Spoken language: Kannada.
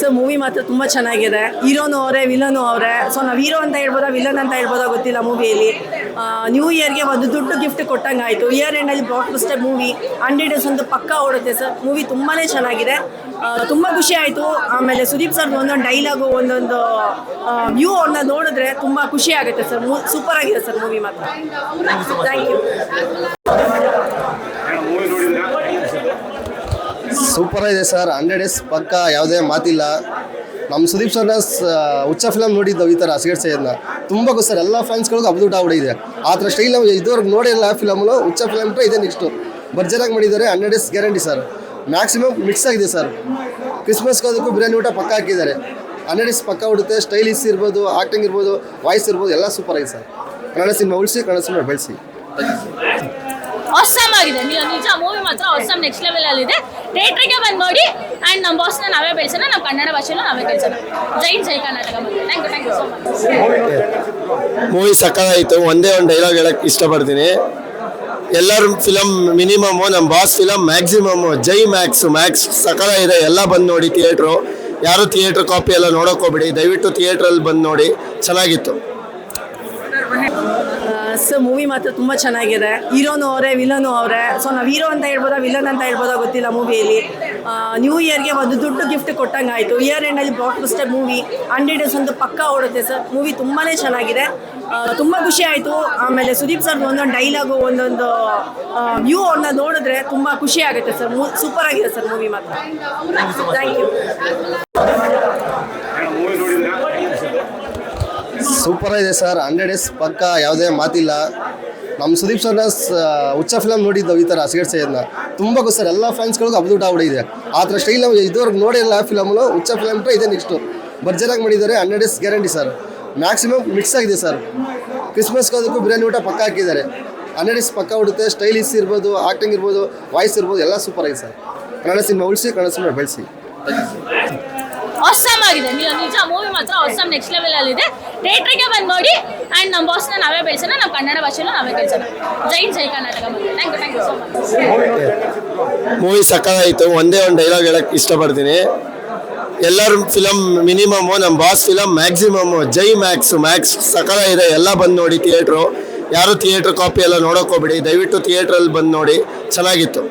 ಸೊ ಮೂವಿ ಮಾತ್ರ ತುಂಬ ಚೆನ್ನಾಗಿದೆ. ಹೀರೋನು ಅವರೇ ವಿಲನು ಅವರೇ. ಸೊ ನಾವು ಹೀರೋ ಅಂತ ಹೇಳ್ಬೋದಾ ವಿಲನ್ ಅಂತ ಹೇಳ್ಬೋದಾ ಗೊತ್ತಿಲ್ಲ ಮೂವಿಯಲ್ಲಿ ನ್ಯೂ ಇಯರ್ಗೆ ಒಂದು ದುಡ್ಡು ಗಿಫ್ಟ್ ಕೊಟ್ಟಂಗೆ ಆಯಿತು. ಇಯರ್ ಎಂಡಲ್ಲಿ blockbuster movie hundred days ಒಂದು ಪಕ್ಕ ಓಡುತ್ತೆ ಸರ್ ಮೂವಿ ತುಂಬಾ ಚೆನ್ನಾಗಿದೆ. ತುಂಬ ಖುಷಿ ಆಯಿತು. ಆಮೇಲೆ ಸುದೀಪ್ ಸರ್ ಒಂದೊಂದು ಡೈಲಾಗು ಒಂದೊಂದು ವ್ಯೂ ಅವ್ರನ್ನ ನೋಡಿದ್ರೆ ತುಂಬ ಖುಷಿ ಆಗುತ್ತೆ ಸರ್ ಸೂಪರ್ ಆಗಿದೆ ಸರ್ ಮೂವಿ ಮಾತ್ರ. ಥ್ಯಾಂಕ್ ಯು ಸೂಪರ್ ಇದೆ ಸರ್ ಹಂಡ್ರೆಡ್ ಡೇಸ್ ಪಕ್ಕ ಯಾವುದೇ ಮಾತಿಲ್ಲ. ನಮ್ಮ ಸುದೀಪ್ ಸರ್ನ ಉಚ್ಚ ಫಿಲಮ್ ನೋಡಿದ್ದವು ಈ ಥರ ಸಿಗಟ್ ಸೈಯದ್ನ. ತುಂಬ ಖುಷಿ ಸರ್ ಎಲ್ಲ ಫ್ಯಾನ್ಸ್ಗಳಿಗೂ ಅಬ್ದುಟ್ ಆಗ್ಬಿಟ್ಟಿದೆ ಆ ಥರ ಸ್ಟೈಲ್ ನಾವು ಇದುವರೆಗೆ ನೋಡಿಲ್ಲ ಫಿಲಮ್ನು ಹುಚ್ಚ ಫಿಲಮ್ ಇದೆ ನೆಕ್ಸ್ಟು ಭರ್ಜರಾಗಿ ಮಾಡಿದ್ದಾರೆ. Hundred days guarantee sir maximum mix ಆಗಿದೆ ಸರ್ ಕ್ರಿಸ್ಮಸ್ಗೆ ಅದಕ್ಕೂ ಬಿರಿಯಾನಿ ಊಟ ಪಕ್ಕ ಹಾಕಿದ್ದಾರೆ. ಹಂಡ್ರೆಡ್ ಡೇಸ್ ಪಕ್ಕ ಉಡುತ್ತೆ. ಸ್ಟೈಲಿಸ್ ಇರ್ಬೋದು ಆಕ್ಟಿಂಗ್ ಇರ್ಬೋದು ವಾಯ್ಸ್ ಇರ್ಬೋದು, ಎಲ್ಲ ಸೂಪರ್ ಆಗಿದೆ ಸರ್ ಕನ್ನಡ ಸಿನಿಮಾ ಉಳಿಸಿ, ಕನ್ನಡ ಸಿನಿಮಾ ಬೆಳೆಸಿ. ಆಸಮ್ ಆಗಿದೆ. ನೀವು ನಿಜ ಮೂವಿ ಮಾತ್ರ ಆಸಮ್ ನೆಕ್ಸ್ಟ್ ಲೆವೆಲ್ ಅಲ್ಲಿ ಇದೆ. ಥಿಯೇಟ್ರಿಗೆ ಬಂದು ನೋಡಿ. ಅಂಡ್ ನಮ್ಮ ಬಾಸ್ನ ನಾವೇ ಬೆಳೆಸೋಣ ನಮ್ಮ ಕನ್ನಡ ಭಾಷೆನೂ ನಾವೇ ಕಲಿಸೋಣ. ಜೈ ಜೈ Karnataka thank you thank you so much movie ಸಕ್ಕತ್ತಾಯಿತು ಒಂದೇ ಒಂದು ಡೈಲಾಗ್ ಹೇಳಕ್ ಇಷ್ಟಪಡ್ತೀನಿ. ಎಲ್ಲರೂ ಫಿಲಮ್ ಮಿನಿಮಮ್ ನಮ್ಮ ಬಾಸ್ ಫಿಲಮ್ ಮ್ಯಾಕ್ಸಿಮಮ್ ಜೈ ಮ್ಯಾಕ್ಸ್ ಮ್ಯಾಕ್ಸ್ ಇದೆ ಎಲ್ಲ ಬಂದು ನೋಡಿ ಥಿಯೇಟ್ರು ಯಾರು ಥಿಯೇಟ್ರ್ ಕಾಪಿ ಎಲ್ಲ ನೋಡೋಕೆ ಹೋಗ್ಬಿಡಿ. ದಯವಿಟ್ಟು ಥಿಯೇಟ್ರಲ್ಲಿ ಬಂದು ನೋಡಿ. ಚೆನ್ನಾಗಿತ್ತು. ಸೊ ಮೂವಿ ಮಾತ್ರ ತುಂಬ ಚೆನ್ನಾಗಿದೆ. ಹೀರೋನು ಅವರೇ ವಿಲನು ಅವರೇ. ಸೊ ನಾವು ಹೀರೋ ಅಂತ ಹೇಳ್ಬೋದಾ ವಿಲನ್ ಅಂತ ಹೇಳ್ಬೋದಾ ಗೊತ್ತಿಲ್ಲ ಮೂವಿಯಲ್ಲಿ ನ್ಯೂ ಇಯರ್ಗೆ ಒಂದು ದುಡ್ಡು ಗಿಫ್ಟ್ ಕೊಟ್ಟಂಗೆ ಆಯಿತು ಇಯರ್ ಎಂಡಲ್ಲಿ blockbuster movie hundred days ಒಂದು ಪಕ್ಕ ಓಡುತ್ತೆ ಸರ್ ಮೂವಿ ತುಂಬಾ ಚೆನ್ನಾಗಿದೆ. ತುಂಬ ಖುಷಿ ಆಯಿತು. ಆಮೇಲೆ ಸುದೀಪ್ ಸರ್ ಒಂದೊಂದು ಡೈಲಾಗು ಒಂದೊಂದು ವ್ಯೂ ಅವ್ರನ್ನ ನೋಡಿದ್ರೆ ತುಂಬ ಖುಷಿ ಆಗುತ್ತೆ ಸರ್ ಸೂಪರ್ ಆಗಿದೆ ಸರ್ ಮೂವಿ ಮಾತ್ರ. ಥ್ಯಾಂಕ್ ಯು ಸೂಪರ್ ಇದೆ ಸರ್ ಹಂಡ್ರೆಡ್ ಡೇಸ್ ಪಕ್ಕ ಯಾವುದೇ ಮಾತಿಲ್ಲ. ನಮ್ಮ ಸುದೀಪ್ ಸರ್ನ ಉಚ್ಚ ಫಿಲಮ್ ನೋಡಿದ್ದವು ಈ ಥರ ಸೈಯದ್ನ. ತುಂಬ ಖುಷಿ ಸರ್ ಎಲ್ಲ ಫ್ಯಾನ್ಸ್ಗಳಿಗೂ ಅಬ್ದುಟ್ ಆಗ್ಬಿಟ್ಟಿದೆ. ಆ ಥರ ಸ್ಟೈಲ್ ನಾವು ಇದುವರೆಗೆ ನೋಡಿಲ್ಲ ಫಿಲಮ್ನು ಹುಚ್ಚ ಫಿಲಮ್ ಇದೆ ನೆಕ್ಸ್ಟು ಭರ್ಜರಾಗಿ ಮಾಡಿದ್ದಾರೆ. Hundred days guarantee sir maximum mix ಆಗಿದೆ ಸರ್ ಕ್ರಿಸ್ಮಸ್ಗೆ ಅದಕ್ಕೂ ಬಿರಿಯಾನಿ ಊಟ ಪಕ್ಕ ಹಾಕಿದ್ದಾರೆ. ಹಂಡ್ರೆಡ್ ಡೇಸ್ ಪಕ್ಕ ಉಡುತ್ತೆ. ಸ್ಟೈಲಿಸ್ ಇರ್ಬೋದು ಆಕ್ಟಿಂಗ್ ಇರ್ಬೋದು ವಾಯ್ಸ್ ಇರ್ಬೋದು, ಎಲ್ಲ ಸೂಪರ್ ಆಗಿದೆ ಸರ್ ಕನ್ನಡ ಸಿನಿಮಾ ಉಳಿಸಿ, ಕನ್ನಡ ಸಿನಿಮಾ ಬೆಳೆಸಿ. ಆಗಿದೆ. ನಿಜ ಮೂವಿ ಮಾತ್ರ ಆಸಮ್ ನೆಕ್ಸ್ಟ್ ಲೆವೆಲ್ ಅಲ್ಲಿ ಇದೆ. ಥಿಯೇಟ್ರಿಗೆ ಬಂದು ನೋಡಿ ಆ್ಯಂಡ್ ನಮ್ಮ ಬಾಸ್ನ ನಾವೇ ಬೆಳೆಸೋಣ, ನಮ್ಮ ಕನ್ನಡ ಭಾಷೆನೂ ನಾವೇ ಬೆಳೆಸೋಣ ಜೈ ಜೈ Karnataka thank you thank you so much movie ಸಕ್ಕತ್ತಾಯಿತು ಒಂದೇ ಒಂದು ಡೈಲಾಗ್ ಹೇಳಕ್ಕೆ ಇಷ್ಟಪಡ್ತೀನಿ. ಎಲ್ಲರ ಫಿಲಮ್ ಮಿನಿಮಮ್ ನಮ್ಮ ಬಾಸ್ ಫಿಲಮ್ ಮ್ಯಾಕ್ಸಿಮಮ್ಮು ಜೈ ಮ್ಯಾಕ್ಸ್ ಮ್ಯಾಕ್ಸ್ ಇದೆ ಎಲ್ಲ ಬಂದು ನೋಡಿ ಥಿಯೇಟ್ರು ಯಾರು ಥಿಯೇಟ್ರ್ ಕಾಪಿ ಎಲ್ಲ ನೋಡೋಕೋಬಿಡಿ ದಯವಿಟ್ಟು ಥಿಯೇಟ್ರಲ್ಲಿ ಬಂದು ನೋಡಿ. ಚೆನ್ನಾಗಿತ್ತು.